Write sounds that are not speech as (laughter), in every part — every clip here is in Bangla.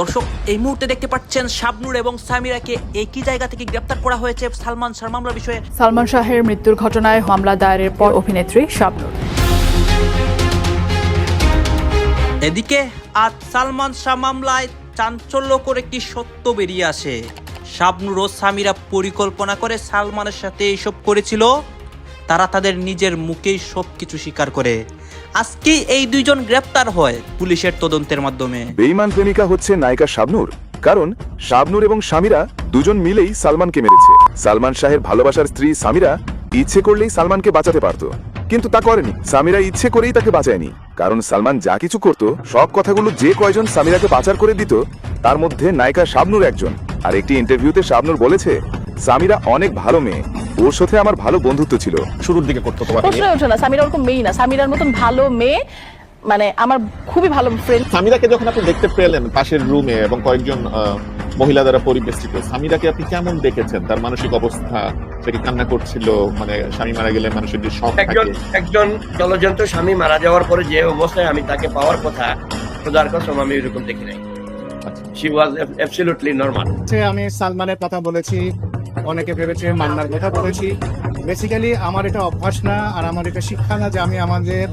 দর্শক এই মুহূর্তে দেখতে পাচ্ছেন শাবনুর এবং সামিরাকে একই জায়গা থেকে গ্রেপ্তার করা হয়েছে সালমান শাহ মামলা বিষয়ে। সালমান শাহের মৃত্যুর ঘটনায় মামলা দায়েরের পর অভিনেত্রী শাবনুর। এদিকে আজ সালমান শাহ মামলায় চাঞ্চল্যকর একটি সত্য বেরিয়ে আসে। শাবনুর ও সামিরা পরিকল্পনা করে সালমানের সাথে এইসব করেছিল। তারা তাদের নিজের মুখেই সব কিছু স্বীকার করে। আজকেই এই দুইজন গ্রেপ্তার হয় পুলিশের তদন্তের মাধ্যমে। বেইমান প্রেমিকা হচ্ছে নায়িকা শাবনূর। কারণ, শাবনূর এবং সামিরা দুজন মিলেই সালমানকে মেরেছে। সালমান শাহের ভালোবাসার স্ত্রী সামিরা ইচ্ছে করলেই সালমানকে বাঁচাতে পারত। কিন্তু তা করেনি। সামিরা ইচ্ছে করেই তাকে বাঁচায়নি। কারণ, সালমান যা কিছু করত, সব কথাগুলো যে কয়জন সামিরাকে পাচার করে দিত, তার মধ্যে নায়িকা শাবনূর একজন। আর একটি ইন্টারভিউতে শাবনূর বলেছে, সামিরা অনেক ভালো মেয়ে। ওর সাথে আমার ভালো বন্ধুত্ব ছিল। শুরুর দিকে করতো তোমাকে নিয়ে। প্রশ্নই ওঠে না সামিরা ওরকম মেয়ে না। সামিরার মতন ভালো মেয়ে মানে আমার খুবই ভালো ফ্রেন্ড সামিরাকে যখন আপনি দেখতে পেলেন পাশের রুমে এবং কয়েকজন আহ, মহিলা দ্বারা পরিবেষ্টিত সামিরাকে আপনি কেমন দেখেছেন? তার মানসিক অবস্থা সে কি কান্না করছিল? মানে স্বামী মারা গেলে মানুষের যে শখ একজন থাকে। একজন জলজন্ত স্বামী মারা যাওয়ার পরে যে অবস্থায় আমি তাকে পাওয়ার কথা খোদার কসম আমি এরকম দেখি নাই। আচ্ছা। শি ওয়াজ অ্যাবসলিউটলি নর্মাল আমি সালমানের কথা বলেছি অনেকে ভেবেছে মান্নার কথা বলেছি। বেসিক্যালি আমার এটা অভ্যাস না আর আমার এটা শিক্ষা না যে আমি আমাদের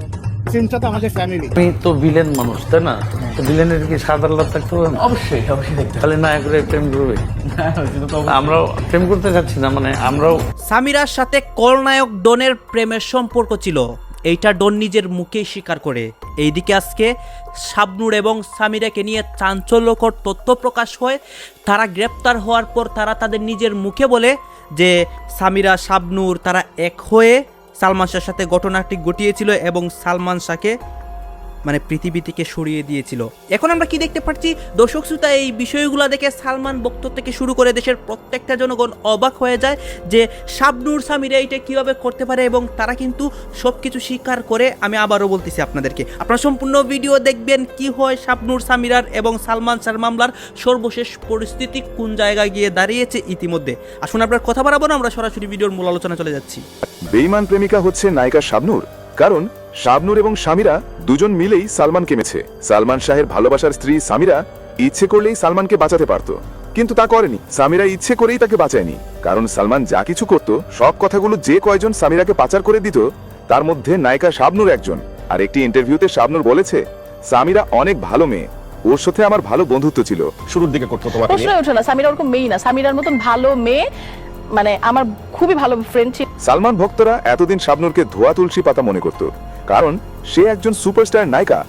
ফিল্মটা তো আমাদের ফ্যামিলি আমি তো ভিলেন মানুষ তাই না? তো ভিলেনের কি সাদা লাভ থাকতে হবে না? অবশ্যই অবশ্যই খালি নায়করে প্রেম করবে? আমরাও প্রেম করতে চাচ্ছি না মানে আমরাও সামিরার সাথে কলনায়ক ডনের প্রেমের সম্পর্ক ছিল। এইটা ডন নিজের মুখেই স্বীকার করে। এইদিকে আজকে শাবনুর এবং সামিরাকে নিয়ে চাঞ্চল্যকর তথ্য প্রকাশ হয়। তারা গ্রেপ্তার হওয়ার পর তারা তাদের নিজের মুখে বলে যে, সামিরা, শাবনুর তারা এক হয়ে সালমান শাহর সাথে ঘটনাটি ঘটিয়েছিল এবং সালমান শাহকে মানে পৃথিবী থেকে সরিয়ে দিয়েছিল। এখন আমরা কি দেখতে পাচ্ছি? দর্শক শ্রোতা, এই বিষয়গুলো দেখে সালমান বক্ত থেকে শুরু করে দেশের প্রত্যেকটা জনগণ অবাক হয়ে যায় যে শাবনুর সামিরা এটা কীভাবে করতে পারে এবং তারা কিন্তু সব কিছু স্বীকার করে। আমি আবারও বলতেছি আপনাদেরকে, আপনারা সম্পূর্ণ ভিডিও দেখবেন কি হয় শাবনুর সামিরার এবং সালমান শাহর মামলার সর্বশেষ পরিস্থিতি কোন জায়গায় গিয়ে দাঁড়িয়েছে ইতিমধ্যে। আসুন আপনার কথা বাড়াবো না, আমরা সরাসরি ভিডিওর মূল আলোচনা চলে যাচ্ছি। বেইমান প্রেমিকা হচ্ছে নায়িকা শাবনূর। কারণ শাবনূর এবং সামিরা দুজন মিলেই সালমানকে মেছে সালমান শাহের ভালোবাসার স্ত্রী সামিরা ইচ্ছে করলেই সালমানকে বাঁচাতে পারত। কিন্তু তা করেনি। সামিরা ইচ্ছে করেই তাকে বাঁচায়নি। কারণ সালমান যা কিছু করত সব কথাগুলো যে কয়জন সামিরাকে পাচার করে দিত তার মধ্যে নায়িকা শাবনুর একজন। আর একটি ইন্টারভিউতে শাবনুর বলেছে সামিরা অনেক ভালো মেয়ে। ওর সাথে আমার ভালো বন্ধুত্ব ছিল। শুরুর দিকে করতো তোমাকে প্রশ্নই ওঠে না সামিরা ওরকম মেয়ে না। সামিরার মতন ভালো মেয়ে মানে আমার খুবই ভালো ফ্রেন্ড ছিল। সালমান ভক্তরা এতদিন শাবনূরকে ধোয়া তুলসী পাতা মনে করত, কারণ সে একজন সুপারস্টার নায়িকা।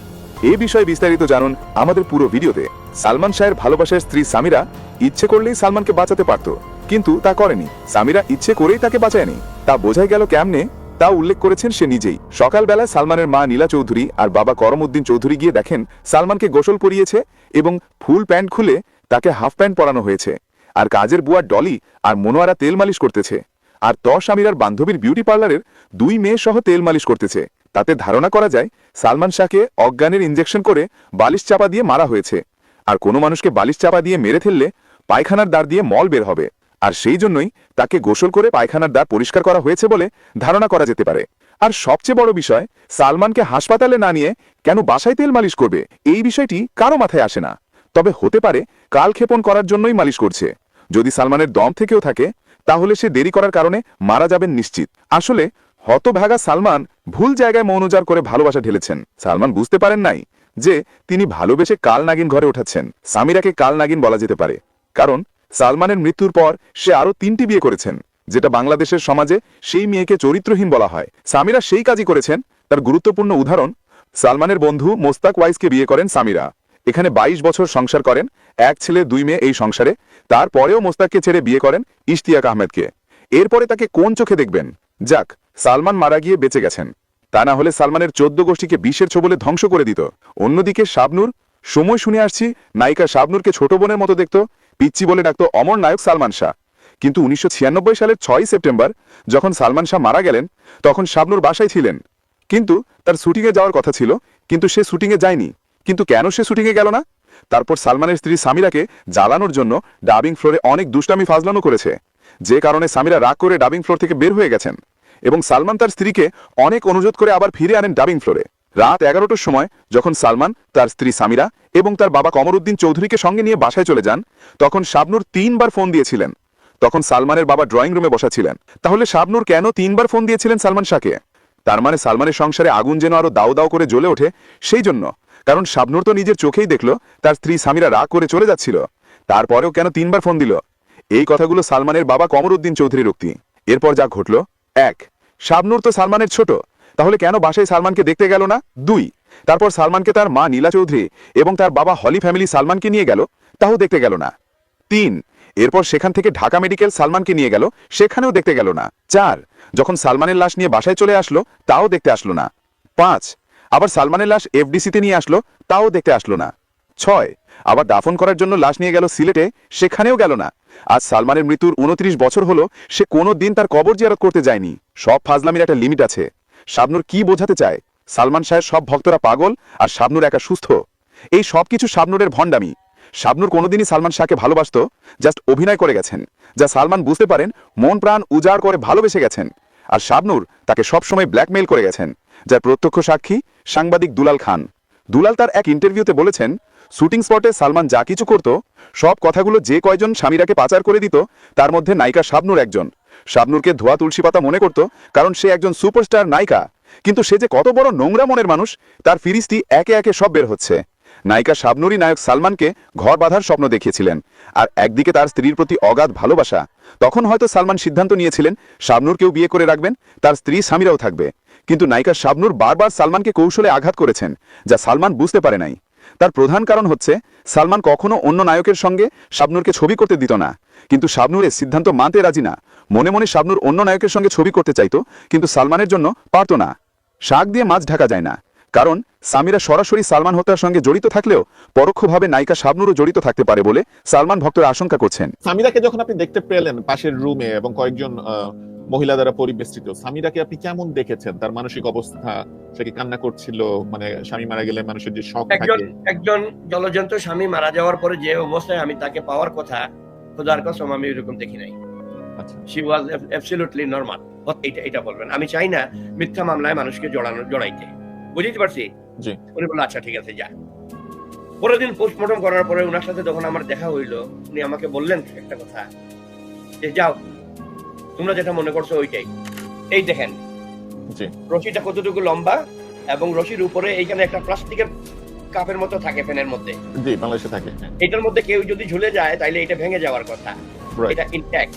এই বিষয়ে বিস্তারিত জানুন আমাদের পুরো ভিডিওতে। সালমান শাহের ভালোবাসার স্ত্রী সামিরা ইচ্ছে করলেই সালমানকে বাঁচাতে পারত, কিন্তু তা করেনি। সামিরা ইচ্ছে করেই তাকে বাঁচায়নি। তা বোঝাই গেল কেমনে? তা উল্লেখ করেছেন সে নিজেই। সকালবেলা সালমানের মা নীলা চৌধুরী আর বাবা করমউদ্দিন চৌধুরী গিয়ে দেখেন সালমানকে গোসল পরিয়েছে এবং ফুল প্যান্ট খুলে তাকে হাফ প্যান্ট পরানো হয়েছে। আর কাজের বুয়া ডলি আর মনোয়ারা তেল মালিশ করতেছে। আর ত স্বামীরার বান্ধবীর বিউটি পার্লারের দুই মেয়ে সহ তেল মালিশ করতেছে। তাতে ধারণা করা যায়, সালমান শাহকে অজ্ঞানের ইঞ্জেকশন করে বালিশ চাপা দিয়ে মারা হয়েছে। আর কোনো মানুষকে বালিশ চাপা দিয়ে মেরে ফেললে পায়খানার দ্বার দিয়ে মল বের হবে। আর সেই জন্যই তাকে গোসল করে পায়খানার দ্বার পরিষ্কার করা হয়েছে বলে ধারণা করা যেতে পারে। আর সবচেয়ে বড় বিষয়, সালমানকে হাসপাতালে না নিয়ে কেন বাসায় তেল মালিশ করবে? এই বিষয়টি কারও মাথায় আসে না। তবে হতে পারে, কালক্ষেপণ করার জন্যই মালিশ করছে। যদি সালমানের দম থেকেও থাকে, তাহলে সে দেরি করার কারণে মারা যাবেন নিশ্চিত। আসলে, হতভাগা সালমান ভুল জায়গায় মৌনজার করে ভালোবাসা ঢেলেছেন। সালমান বুঝতে পারেন নাই যে তিনি ভালোবেসে কাল নাগিন ঘরে উঠাচ্ছেন। সামিরাকে কাল নাগিন বলা যেতে পারে। কারণ, সালমানের মৃত্যুর পর সে আরও তিনটি বিয়ে করেছেন, যেটা বাংলাদেশের সমাজে সেই মেয়েকে চরিত্রহীন বলা হয়। সামিরা সেই কাজই করেছেন। তার গুরুত্বপূর্ণ উদাহরণ, সালমানের বন্ধু মোস্তাক ওয়াইসকে বিয়ে করেন সামিরা। এখানে ২২ বছর সংসার করেন, এক ছেলে, দুই মেয়ে এই সংসারে। তারপরেও মোস্তাককে ছেড়ে বিয়ে করেন ইশতিয়াক আহমেদকে। এরপরে তাকে কোন চোখে দেখবেন? যাক, সালমান মারা গিয়ে বেঁচে গেছেন। তা না হলে সালমানের চোদ্দ গোষ্ঠীকে বিষের ছোবলে ধ্বংস করে দিত। অন্যদিকে শাবনুর, সময় শুনে আসছি, নায়িকা শাবনুরকে ছোট বোনের মতো দেখত, পিচ্চি বলে ডাকত অমর নায়ক সালমান শাহ। কিন্তু উনিশশো ছিয়ানব্বই সালের ছয় সেপ্টেম্বর, যখন সালমান শাহ মারা গেলেন, তখন শাবনুর বাসায় ছিলেন। কিন্তু তার শুটিংয়ে যাওয়ার কথা ছিল, কিন্তু সে শুটিংয়ে যায়নি। কিন্তু কেন সে শুটিংয়ে গেল না? তারপর সালমানের স্ত্রী সামিরাকে জ্বালানোর জন্য ডাবিং ফ্লোরে অনেক দুষ্টামি ফাজলানো করেছে। যে কারণে সামিরা রাগ করে ডাবিং ফ্লোর থেকে বের হয়ে গেছেন। এবং সালমান তার স্ত্রীকে অনেক অনুরোধ করে আবার ফিরে আনেন ডাবিং ফ্লোরে। রাত এগারোটার সময় যখন সালমান, তার স্ত্রী সামিরা এবং তার বাবা কমরুদ্দিন চৌধুরীকে সঙ্গে নিয়ে বাসায় চলে যান, তখন শাবনুর তিনবার ফোন দিয়েছিলেন। তখন সালমানের বাবা ড্রয়িং রুমে বসা ছিলেন তাহলে শাবনুর কেন তিনবার ফোন দিয়েছিলেন সালমান শাহকে? তার মানে সালমানের সংসারে আগুন যেন আরও দাউ দাউ করে জ্বলে ওঠে, সেই জন্য কারণ শাবনুর তো নিজের চোখেই দেখল, তার স্ত্রী স্বামীরা রাগ করে চলে যাচ্ছিল। তারপরেও কেন তিনবার ফোন দিল? এই কথাগুলো সালমানের বাবা কমরুদ্দিন চৌধুরীর উক্তি। এরপর যা ঘটল, এক, শাবনুর তো সালমানের ছোট, তাহলে কেন বাসায় সালমানকে দেখতে গেল না? দুই, তারপর সালমানকে তার মা নীলা চৌধুরী এবং তার বাবা হলি ফ্যামিলি সালমানকে নিয়ে গেল, তাও দেখতে গেল না। তিন, এরপর সেখান থেকে ঢাকা মেডিকেল সালমানকে নিয়ে গেল, সেখানেও দেখতে গেল না। চার, যখন সালমানের লাশ নিয়ে বাসায় চলে আসলো, তাও দেখতে আসলো না। পাঁচ আবার সালমানের লাশ এফডিসিতে নিয়ে আসলো, তাও দেখতে আসলো না। ছয়, আবার দাফন করার জন্য লাশ নিয়ে গেল সিলেটে, সেখানেও গেল না। আজ সালমানের মৃত্যুর উনত্রিশ বছর হলো, সে কোনো দিন তার কবর জিয়ারত করতে যায়নি। সব ফাজলামির একটা লিমিট আছে। শাবনুর কি বোঝাতে চায়? সালমান শাহের সব ভক্তরা পাগল আর শাবনুর একা সুস্থ। এই সব কিছু শাবনুরের ভণ্ডামি। শাবনুর কোনোদিনই সালমান শাহকে ভালোবাসত, জাস্ট অভিনয় করে গেছেন, যা সালমান বুঝতে পারেন মন প্রাণ উজাড় করে ভালোবেসে গেছেন। আর শাবনুর তাকে সবসময় ব্ল্যাকমেইল করে গেছেন। যার প্রত্যক্ষ সাক্ষী সাংবাদিক দুলাল খান। দুলাল তার এক ইন্টারভিউতে বলেছেন, শুটিং স্পটে সালমান যা কিছু করত, সব কথাগুলো যে কয়জন স্বামীরাকে পাচার করে দিত, তার মধ্যে নায়িকা শাবনুর একজন। শাবনুরকে ধোয়া তুলসী পাতা মনে করত কারণ সে একজন সুপারস্টার নায়িকা। কিন্তু সে যে কত বড় নোংরা মনের মানুষ, তার ফিরিস্তি একে একে সব বের হচ্ছে। নায়িকা শাবনুরই নায়ক সালমানকে ঘর বাঁধার স্বপ্ন দেখিয়েছিলেন আর একদিকে তার স্ত্রীর প্রতি অগাধ ভালোবাসা। তখন হয়তো সালমান সিদ্ধান্ত নিয়েছিলেন, শাবনুরকেও বিয়ে করে রাখবেন, তার স্ত্রী স্বামীরাও থাকবে। কিন্তু নায়িকা শাবনুর বারবার সালমানকে কৌশলে আঘাত করেছেন, যা সালমান বুঝতে পারে নাই। তার প্রধান কারণ হচ্ছে, সালমান কখনো অন্য নায়কের সঙ্গে শাবনুরকে ছবি করতে দিত না। কিন্তু শাবনুরের সিদ্ধান্ত মানতে রাজি না। মনে মনে শাবনুর অন্য নায়কের সঙ্গে ছবি করতে চাইতো, কিন্তু সালমানের জন্য পারত না। শাক দিয়ে মাছ ঢাকা যায় না। কারণ সামিরা সরাসরি সালমান হত্যার সঙ্গে জড়িত থাকলেও পরোক্ষভাবে নায়িকা শাবনুরও জড়িত থাকতে পারে বলে সালমান ভক্তরা আশঙ্কা করছেন। সামিরাকে যখন আপনি দেখতে পেলেন পাশের রুমে এবং কয়েকজন মহিলা দ্বারা পরিবেষ্টিত সামিরাকে আপনি কেমন দেখেছেন? তার মানসিক অবস্থা সে কি কান্না করছিল? মানে স্বামী মারা গেলে মানুষের যে শখ একজন থাকে। একজন জলজন্ত স্বামী মারা যাওয়ার পরে যে অবস্থায় আমি তাকে পাওয়ার কথা খোদার কসম আমি এরকম দেখি নাই। আচ্ছা। শি ওয়াজ অ্যাবসলিউটলি নর্মাল এটা এটা বলবেন। আমি চাই না মিথ্যা মামলায় মানুষকে জড়ানো জড়াইতে। বুঝতে পারছি? উনি বলল আচ্ছা ঠিক আছে যা। পরের দিন পোস্টমর্টম করার পরে ওনার সাথে যখন আমার দেখা হইল উনি আমাকে বললেন একটা কথা যে যাও তোমরা যেটা মনে করছ ওইটাই। এই দেখেন রশিটা কতটুকু লম্বা এবং রশির উপরে এইখানে একটা প্লাস্টিকের কাপের মতো থাকে ফ্যানের মধ্যে। জি বাংলাদেশে থাকে। এটার মধ্যে কেউ যদি ঝুলে যায় তাহলে এটা ভেঙে যাওয়ার কথা। এটা ইনট্যাক্ট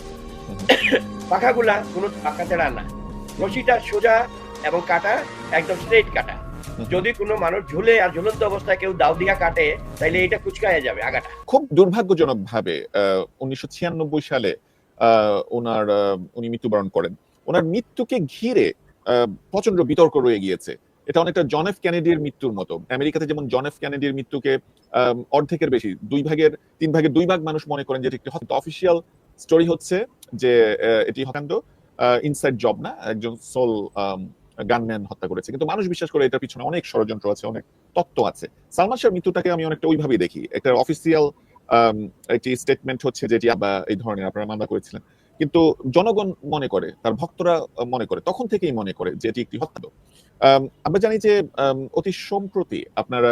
(coughs) পাখাগুলা কোনো পাখা ছাড়া না। রশিটা সোজা এবং কাটা একদম স্ট্রেট কাটা। যদি কোনো মানুষ ঝুলে আর ঝুলন্ত অবস্থায় কেউ দাও দিয়া কাটে তাহলে এটা কুচকায় যাবে আগাটা। খুব দুর্ভাগ্যজনক ভাবে উনিশশো ছিয়ানব্বই সালে ওনার উনি মৃত্যুবরণ করেন। ওনার মৃত্যুকে ঘিরে প্রচণ্ড বিতর্ক রয়ে গিয়েছে। এটা অনেকটা জন এফ ক্যানেডির মৃত্যুর মতো। আমেরিকাতে যেমন জন এফ ক্যানেডির মৃত্যুকে অর্ধেকের বেশি দুই ভাগের তিন ভাগের দুই ভাগ মানুষ মনে করেন যে এটি একটি অফিসিয়াল স্টোরি হচ্ছে যে এটি হকান্ড ইনসাইড জব না একজন সোল গানম্যান হত্যা করেছে। কিন্তু মানুষ বিশ্বাস করে এটার পিছনে অনেক ষড়যন্ত্র আছে, অনেক তত্ত্ব আছে। সালমান শাহের মৃত্যুটাকে আমি অনেকটা ওইভাবেই দেখি। একটা অফিসিয়াল একটি স্টেটমেন্ট হচ্ছে যেটি এই ধরনের আপনারা মামলা করেছিলেন। কিন্তু জনগণ মনে করে, তার ভক্তরা মনে করে, তখন থেকেই মনে করে যে এটি একটি হত্যা। আমরা জানি যে অতি সম্প্রতি আপনারা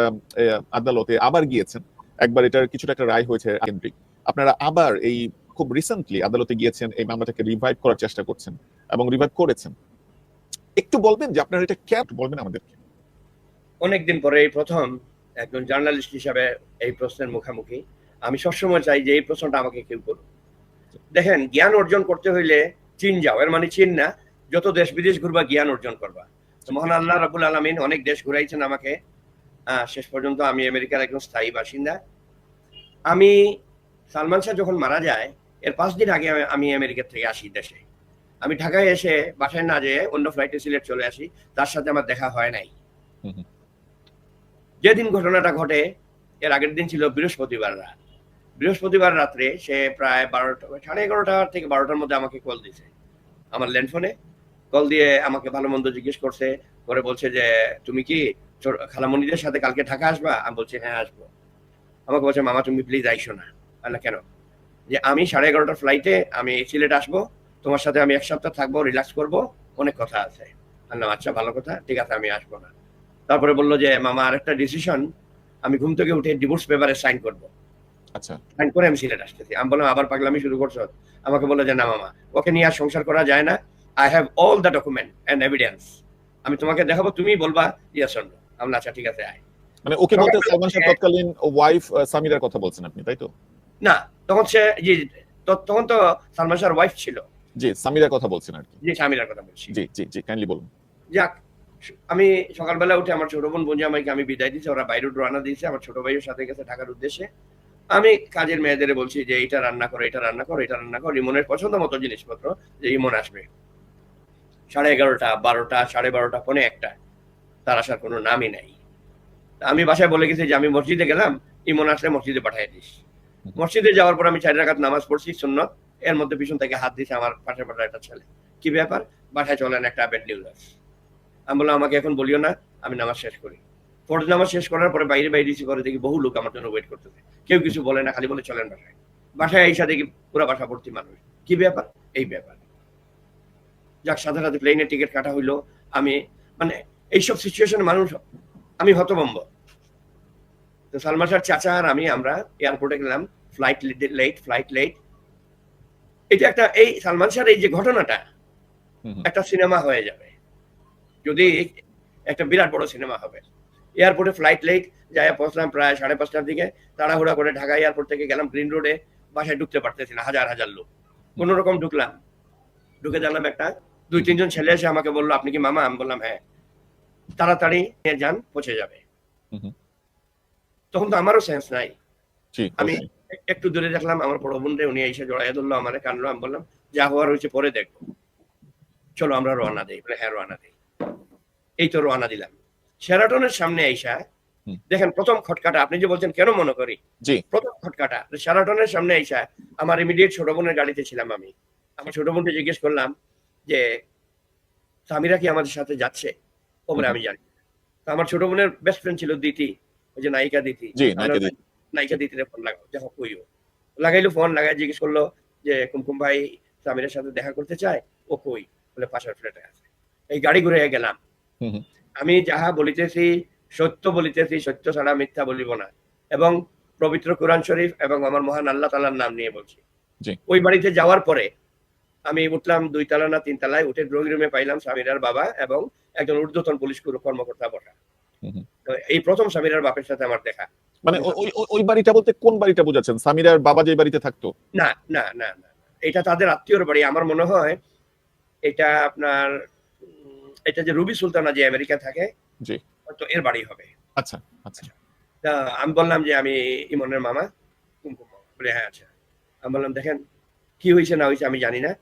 আদালতে আবার গিয়েছেন। একবার এটার কিছুটা একটা রায় হয়েছে কেন্দ্রিক। আপনারা আবার এই খুব রিসেন্টলি আদালতে গিয়েছেন, এই মামলাটাকে রিভাইভ করার চেষ্টা করছেন এবং রিভাইভ করেছেন। একটু বলবেন যে আপনার এটা ক্যাপ বলবেন আমাদেরকে। অনেকদিন পরে এই প্রথম একজন জার্নালিস্ট হিসাবে এই প্রশ্নের মুখোমুখি। আমি সবসময় চাই যে এই প্রশ্নটা আমাকে কেউ করুক। দেখেন, জ্ঞান অর্জন করতে হইলে চীন যাও। এর মানে চীন না। যত দেশ বিদেশ ঘুরবা, জ্ঞান অর্জন করবা। মহান আল্লাহ রাবুল আলমিন অনেক দেশ ঘুরাইছেন আমাকে। শেষ পর্যন্ত আমি আমেরিকার একজন স্থায়ী বাসিন্দা। আমি সালমান শাহ যখন মারা যায়, এর পাঁচ দিন আগে আমি আমেরিকা থেকে আসি দেশে। আমি ঢাকায় এসে বাসায় না যেয়ে অন্য ফ্লাইটে সিলেট চলে আসি। তার সাথে আমার দেখা হয় নাই। যেদিন ঘটনাটা ঘটে এর আগের দিন ছিল বৃহস্পতিবার রাত। বৃহস্পতিবার রাত্রে সে প্রায় বারোটা সাড়ে এগারোটা থেকে বারোটার মধ্যে আমাকে কল দিয়েছে। আমার ল্যান্ডফোনে কল দিয়ে আমাকে ভালো মন্দ জিজ্ঞেস করছে। করে বলছে যে তুমি কি খালামণিদের সাথে কালকে ঢাকা আসবা? আমি বলছি হ্যাঁ আসব। আমাকে বলছে মামা তুমি প্লিজ আইসো না। আল্লাহ কেন? যে আমি সাড়ে এগারোটার ফ্লাইটে আমি সিলেট আসব। তোমার সাথে আমি এক সপ্তাহ থাকব রিল্যাক্স করব অনেক কথা আছে। আল্লাহ আচ্ছা ভালো কথা ঠিক আছে আমি আসব না। তারপরে বলল যে মামা আরেকটা ডিসিশন আমি ঘুম থেকে উঠে ডিভোর্স পেপারে সাইন করব। আচ্ছা। সাইন করে আমি সিলেট আসতেছি। আমি বললাম আবার পাগলামি শুরু করছ? আমাকে বলল যে না মামা ওকে নিয়ে আর সংসার করা যায় না। I have all the document and evidence আমি তোমাকে দেখাবো তুমি বলবা ইয়েস অর নো আমি আচ্ছা ঠিক আছে আয়। মানে ওকে বলতে সালমান শাহ তৎকালীন ওয়াইফ সামিরার কথা বলছেন আপনি তাই তো? না তখন সে জি তখন তো সালমান শাহর ওয়াইফ ছিল। জি সামিরার কথা বলছেন আর কি। যে স্বামীর কথা বলছি। জি জি জি কাইন্ডলি বলুন। যাক আমি সকালবেলা উঠে আমার ছোট বোন বঞ্জামাইকে আমি বিদায় দিয়েছি ওরা বাইরে রওনা দিয়েছে আমার ছোট ভাইয়ের সাথে গেছে ঢাকার উদ্দেশ্যে। আমি কাজের মেয়েদের বলছি যে এটা রান্না করো এটা রান্না করো এটা রান্না করো ইমনের পছন্দ মতো জিনিসপত্র যে ইমন আসবে। সাড়ে এগারোটা বারোটা সাড়ে বারোটা পৌনে একটা। তার আসার কোনো নামই নাই। আমি বাসায় বলে গেছি যে আমি মসজিদে গেলাম ইমন আসলে মসজিদে পাঠিয়ে দিস। মসজিদে যাওয়ার পর আমি চার রাকাত নামাজ পড়ছি সুন্নত। এর মধ্যে পিছন থেকে হাত দিয়েছে আমার পাশে পাশে একটা ছেলে। কি ব্যাপার? বাসায় চলেন, একটা বেড নিউজ আমি বললাম, আমাকে এখন বলিও না, আমি নামাজ শেষ করি। ফরজ নামাজ শেষ করার পরে বাইরে বাইরে এসে করে দেখি বহু লোক আমার জন্য ওয়েট করতেছে। কেউ কিছু বলে না, খালি বলে চলেন বাসায়। বাসায় এসে দেখি পুরো বাসা ভর্তি মানুষ। কি ব্যাপার? এই ব্যাপার। যাক, সাথে সাথে প্লেনের টিকিট কাটা হইল। আমি মানে এইসব সিচুয়েশনে মানুষ, আমি হতভম্ব। তো সালমান শাহ চাচা আর আমি আমরা এয়ারপোর্টে গেলাম। ফ্লাইট লেট ফ্লাইট লেট এটা একটা এই সালমান শাহর এই যে ঘটনাটা। একটা সিনেমা হয়ে যাবে। যদি একটা বিরাট বড় সিনেমা হবে। এয়ারপোর্টে ফ্লাইট লেট যাই পৌঁছলাম প্রায় সাড়ে পাঁচটার দিকে। তাড়াহুড়া করে ঢাকা এয়ারপোর্ট থেকে গেলাম গ্রিন রোডে। বাসায় ঢুকতে পারতেছি না হাজার হাজার লোক। কোন রকম ঢুকলাম। ঢুকে জানলাম একটা দুই তিনজন ছেলে এসে আমাকে বলল আপনি কি মামা? আমি বললাম হ্যাঁ। তাড়াতাড়ি নিয়ে যান পৌঁছে যাবে। তখন তো আমারও সেন্স নাই। আমি একটু দূরে দেখলাম আমার বড় বোন উনি এসে জড়াই ধরলো আমার কানলো আমি বললাম যা হওয়ার হয়েছে পরে দেখব চলো আমরা রওনা দিই। বলে হ্যাঁ রওনা দিই। এই তো রওনা দিলাম। শেরাটনের সামনে আইসা দেখেন প্রথম খটকাটা আপনি যে বলছেন কেন মনে করি? প্রথম খটকাটা শেরাটনের সামনে আইসা আমার ইমিডিয়েট ছোট বোনের গাড়িতে ছিলাম আমি। আমার ছোট বোনকে জিজ্ঞেস করলাম যে সামিরা কি আমাদের সাথে যাচ্ছে? ও বলে আমি জানি। তো আমার ছোট বোনের বেস্ট ফ্রেন্ড ছিল দিতি ওই যে নায়িকা দিতি। নায়িকা দিতি। নায়িকা দিতিরে ফোন লাগাও দেখো কইও লাগাইলো ফোন লাগাই জিজ্ঞেস করল যে কুমকুম ভাই সামিরের সাথে দেখা করতে চায়? ও কই? বলে পাশের ফ্ল্যাটে আছে। এই গাড়ি ঘুরে গেলাম। আমি যাহা বলিতেছি সত্য বলিতেছি সত্য ছাড়া মিথ্যা বলিব না। এবং পবিত্র কোরআন শরীফ এবং আমার মহান আল্লাহ তালার নাম নিয়ে বলছি। ওই বাড়িতে যাওয়ার পরে আমি উঠলাম দুই তলা না তিন তলায় উঠে ড্রয়িং রুমে পাইলাম সামিরার বাবা এবং একজন ঊর্ধ্বতন পুলিশ কর- কর্মকর্তা বসা। এই প্রথম সামিরার বাপের সাথে আমার দেখা। মানে ওই- বাড়িটা বলতে কোন বাড়িটা বোঝাচ্ছেন? সামিরার বাবা যে বাড়িতে থাকতো? না না না না এটা তাদের আত্মীয়র বাড়ি। আমার মনে হয় এটা আপনার এটা যে রুবি সুলতানা যে আমেরিকা থাকে জি। তো এর বাড়ি হবে। আচ্ছা আচ্ছা। তা আমি বললাম যে আমি ইমনের মামা কুমকুম বলে হ্যাঁ আচ্ছা। আমি বললাম দেখেন কি হয়েছে না হয়েছে আমি জানি না।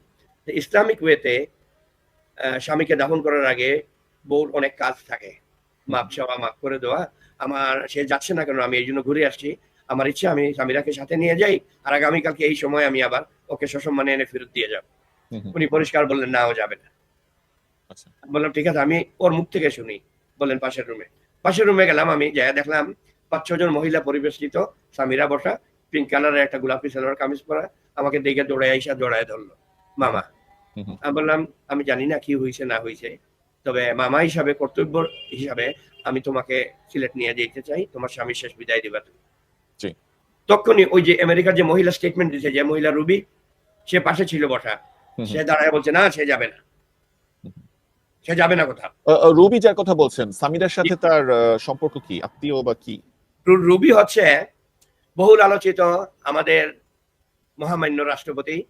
ইসলামিক ওয়েতে স্বামীকে দাফন করার আগে বউর অনেক কাজ থাকে। মাপ চাওয়া মাপ করে দেওয়া। আমার সে যাচ্ছে না কেন? আমি এই জন্য ঘুরে আসছি। আমার ইচ্ছা আমি স্বামীরাকে সাথে নিয়ে যাই। আর আগামীকালকে এই সময় আমি আবার ওকে সসম্মানে এনে ফেরত দিয়ে যাব। উনি পরিষ্কার বললেন না ও যাবে না। আচ্ছা। বললাম ঠিক আছে আমি ওর মুখ থেকে শুনি। বললেন পাশের রুমে। পাশের রুমে গেলাম আমি যাই দেখলাম পাঁচ ছজন মহিলা পরিবেষ্টিত স্বামীরা বসা পিঙ্ক কালারের একটা গোলাপি সালোয়ার কামিজ পরা আমাকে দেখে দৌড়ায় আইসা জড়ায় ধরলো মামা। আমি বললাম আমি জানি না কি হয়েছে না হয়েছে তবে মামা হিসাবে কর্তব্য হিসাবে আমি তোমাকে সিলেট নিয়ে যেতে চাই। তোমার স্বামী শেষ বিদায় দিবা তুমি। তখনই ওই যে আমেরিকার যে মহিলা স্টেটমেন্ট দিছে যে মহিলা রুবি সে পাশে ছিল বসা। সে দাঁড়ায় বলছে না সে যাবে না। সে যাবে না কোথাও। আহ, যার কথা বলছেন সামিরার সাথে তার সম্পর্ক কি? আত্মীয় বা কি? রুবি হচ্ছে বহুল আলোচিত আমাদের মহামান্য রাষ্ট্রপতি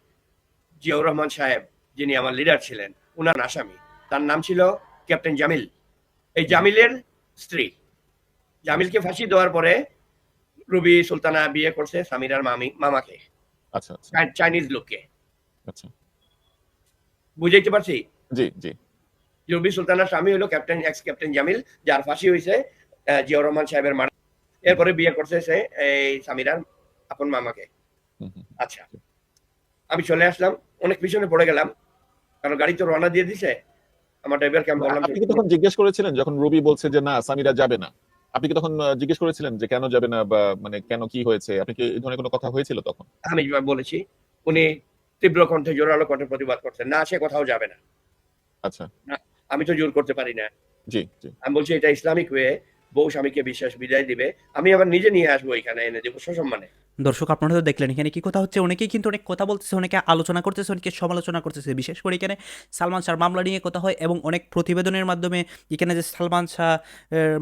জিয়াউর রহমান সাহেব যিনি আমার লিডার ছিলেন। উনার আসামি। তার নাম ছিল ক্যাপ্টেন জামিল। এই জামিলের স্ত্রী। জামিলকে ফাঁসি দেওয়ার পরে রুবি সুলতানা বিয়ে করছে সামিরার মামি মামাকে। আচ্ছা আচ্ছা। চাইনিজ লোককে। আচ্ছা। বুঝাইতে পারছি? জি জি। রুবি সুলতানার স্বামী হলো ক্যাপ্টেন এক্স ক্যাপ্টেন জামিল যার ফাঁসি হয়েছে জিয়াউর রহমান সাহেবের মা এরপরে বিয়ে করছে সে এই সামিরার আপন মামাকে। আচ্ছা। আমি চলে আসলাম অনেক পিছনে পড়ে গেলাম কারণ গাড়ি তো রওনা দিয়ে দিছে। আমার ড্রাইভারকে আমি বললাম আপনি কি তখন জিজ্ঞেস করেছিলেন যখন রবি বলছে যে না সামিরা যাবে না? আপনি কি তখন জিজ্ঞেস করেছিলেন যে কেন যাবে না বা মানে কেন কি হয়েছে? আপনি কি এই ধরনের কোনো কথা হয়েছিল তখন? আমি বলেছি উনি তীব্র কণ্ঠে জোরালো কণ্ঠে প্রতিবাদ করছেন। না সে কোথাও যাবে না। আচ্ছা। আমি তো জোর করতে পারি না। জি জি। আমি বলছি এটা ইসলামিক ওয়ে বউ স্বামীকে বিশ্বাস বিদায় দিবে। আমি আবার নিজে নিয়ে আসব এখানে এনে দেবো সসম্মানে। দর্শক আপনারা তো দেখলেন এখানে কি কথা হচ্ছে, অনেকেই কিন্তু অনেক কথা বলতেছে, অনেকে আলোচনা করতেছে, অনেকে সমালোচনা করতেছে। বিশেষ করে এখানে সালমান শাহর মামলা নিয়ে কথা হয় এবং অনেক প্রতিবেদনের মাধ্যমে এখানে যে সালমান শাহ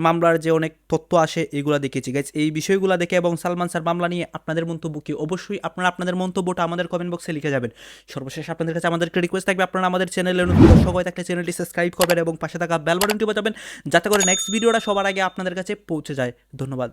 মামলার যে অনেক তথ্য আসে, এগুলো দেখেছি। গাইজ এই বিষয়গুলো দেখে এবং সালমান শাহর মামলা নিয়ে আপনাদের মন্তব্য কি? অবশ্যই আপনারা আপনাদের মন্তব্যটা আমাদের কমেন্ট বক্সে লিখে যাবেন। সর্বশেষ আপনাদের কাছে আমাদের রিকোয়েস্ট থাকবে, আপনারা আমাদের চ্যানেলের নতুন দর্শক হয়ে থাকলে চ্যানেলটি সাবস্ক্রাইব করবেন এবং পাশে থাকা বেল বাটনটি বাজাবেন, যাতে করে নেক্সট ভিডিওটা সবার আগে আপনাদের কাছে পৌঁছে যায়। ধন্যবাদ।